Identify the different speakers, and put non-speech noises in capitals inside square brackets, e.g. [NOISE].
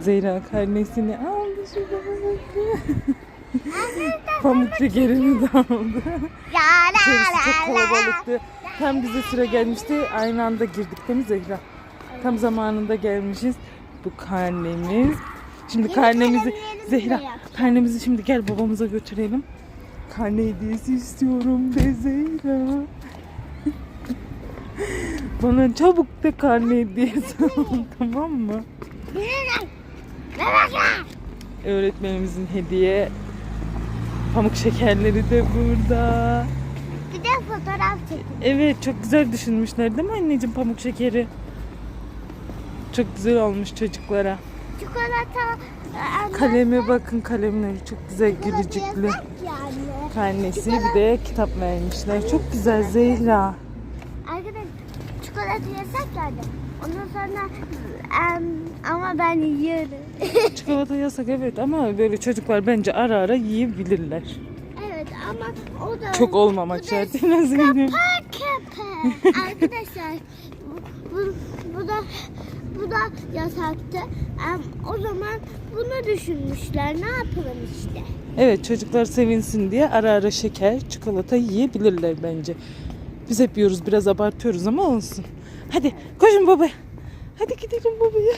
Speaker 1: Zehra karnesini aldı şu baba Pamuk şekerini de aldı. İçerisi çok
Speaker 2: la la.
Speaker 1: kalabalıktı. Tam bize sıra gelmişti. Aynı anda girdik değil mi Zehra? Tam zamanında gelmişiz. Bu karnemiz. Şimdi karnemizi Zehra karnemizi şimdi gel babamıza götürelim. Karne hediyesi istiyorum de Zehra. Bana çabuk de karne hediyesi tamam mı? Öğretmenimizin hediye pamuk şekerleri de burada.
Speaker 2: Bir de fotoğraf çekin.
Speaker 1: Evet çok güzel düşünmüşler değil mi anneciğim pamuk şekeri? Çok güzel olmuş çocuklara.
Speaker 2: Çikolata. e,
Speaker 1: Kaleme bakın kalemleri çok güzel gülücüklü.
Speaker 2: yani.
Speaker 1: Karnesi bir de kitap vermişler. Çok güzel Zehra.
Speaker 2: Çikolata yasak yani. Ondan sonra em, ama ben yiyorum. [LAUGHS]
Speaker 1: Çikolata yasak evet ama böyle çocuklar bence ara ara yiyebilirler.
Speaker 2: evet ama o da
Speaker 1: Çok olmamak
Speaker 2: bu da
Speaker 1: şartıyla Zeynep.
Speaker 2: Kapak köpek. [LAUGHS] Arkadaşlar bu, bu, bu da bu da yasaktı. Em, o zaman bunu düşünmüşler. Ne yapalım işte.
Speaker 1: Evet çocuklar sevinsin diye ara ara şeker, çikolata yiyebilirler bence. Biz hep yiyoruz biraz abartıyoruz ama olsun. Hadi koşun baba. Hadi gidelim babaya.